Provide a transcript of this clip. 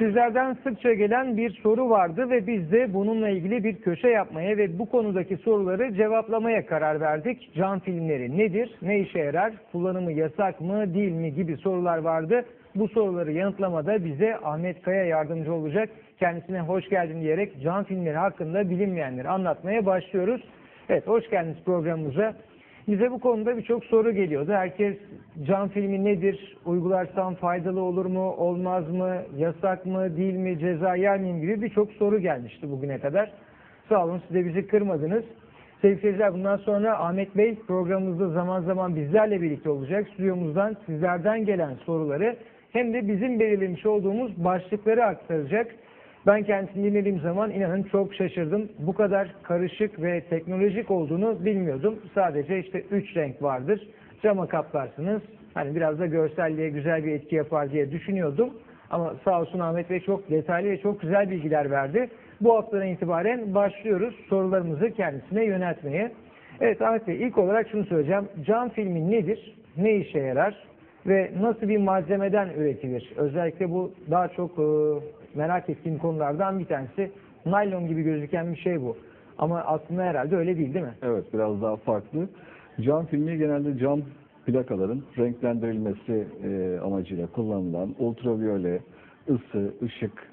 Sizlerden sıkça gelen bir soru vardı ve biz de bununla ilgili bir köşe yapmaya ve bu konudaki soruları cevaplamaya karar verdik. Can filmleri nedir, ne işe yarar, kullanımı yasak mı, değil mi gibi sorular vardı. Bu soruları yanıtlamada bize Ahmet Kaya yardımcı olacak. Kendisine hoş geldin diyerek can filmleri hakkında bilinmeyenleri anlatmaya başlıyoruz. Evet, hoş geldiniz programımıza. Bize bu konuda birçok soru geliyordu. Herkes can filmi nedir, uygularsam faydalı olur mu, olmaz mı, yasak mı, değil mi, ceza yer miyim gibi birçok soru gelmişti bugüne kadar. Sağ olun siz de bizi kırmadınız. Sevgili seyirciler bundan sonra Ahmet Bey programımızda zaman zaman bizlerle birlikte olacak. Stüdyomuzdan sizlerden gelen soruları hem de bizim belirlemiş olduğumuz başlıkları aktaracak. Ben kendisini dinlediğim zaman inanın çok şaşırdım. Bu kadar karışık ve teknolojik olduğunu bilmiyordum. Sadece işte üç renk vardır. Cama kaplarsınız. Hani biraz da görselliğe güzel bir etki yapar diye düşünüyordum. Ama sağ olsun Ahmet Bey çok detaylı ve çok güzel bilgiler verdi. Bu haftadan itibaren başlıyoruz sorularımızı kendisine yöneltmeye. Evet Ahmet Bey ilk olarak şunu söyleyeceğim. Cam filmi nedir? Ne işe yarar? Ve nasıl bir malzemeden üretilir? Özellikle bu daha çok e, merak ettiğim konulardan bir tanesi. Naylon gibi gözüken bir şey bu. Ama aslında herhalde öyle değil değil mi? Evet biraz daha farklı. Cam filmi genelde cam plakaların renklendirilmesi e, amacıyla kullanılan ultraviyole, ısı, ışık